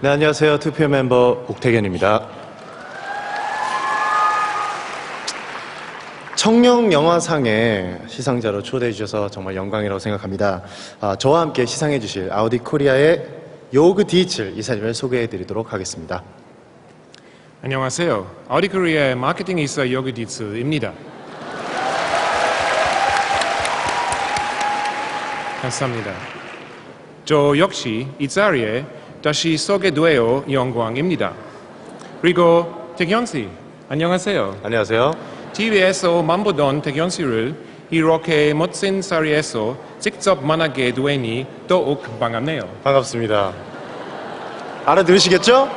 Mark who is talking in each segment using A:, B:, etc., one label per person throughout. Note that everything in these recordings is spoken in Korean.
A: 네, 안녕하세요. 투표 멤버 옥태견입니다. 청룡 영화상에 시상자로 초대해 주셔서 정말 영광이라고 생각합니다. 아, 저와 함께 시상해 주실 아우디 코리아의 요그 디이츠 이사님을 소개해 드리도록 하겠습니다.
B: 안녕하세요. 아우디 코리아의 마케팅 이사 요그 디츠입니다. 감사합니다. 저 역시 이 자리에 다시 소개되어 영광입니다. 그리고 태견 씨, 안녕하세요.
A: 안녕하세요.
B: TV에서 만보던 태견 씨를 이렇게 멋진 자리에서 직접 만나게 되니 더욱 반갑네요.
A: 반갑습니다. 알아들으시겠죠?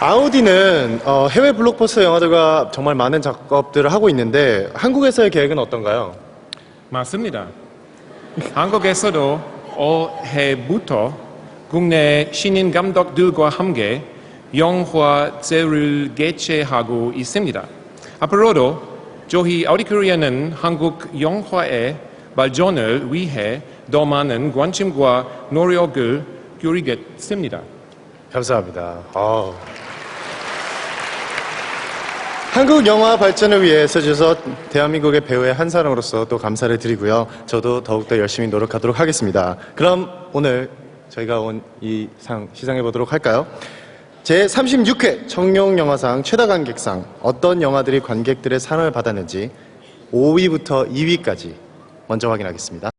A: 아우디는 어, 해외 블록버스터 영화들과 정말 많은 작업들을 하고 있는데 한국에서의 계획은 어떤가요?
B: 맞습니다. 한국에서도 올해부터 국내 신인 감독들과 함께 영화 제를 개최하고 있습니다. 앞으로도 저희 아우디코리아는 한국 영화의 발전을 위해 더 많은 관심과 노력을 기울이겠습니다.
A: 감사합니다. 아우. 한국 영화 발전을 위해 써주셔서 대한민국의 배우의 한 사람으로서 또 감사를 드리고요. 저도 더욱더 열심히 노력하도록 하겠습니다. 그럼 오늘 저희가 온 이 상 시상해 보도록 할까요? 제 36회 청룡 영화상 최다 관객상 어떤 영화들이 관객들의 상을 받았는지 5위부터 2위까지 먼저 확인하겠습니다.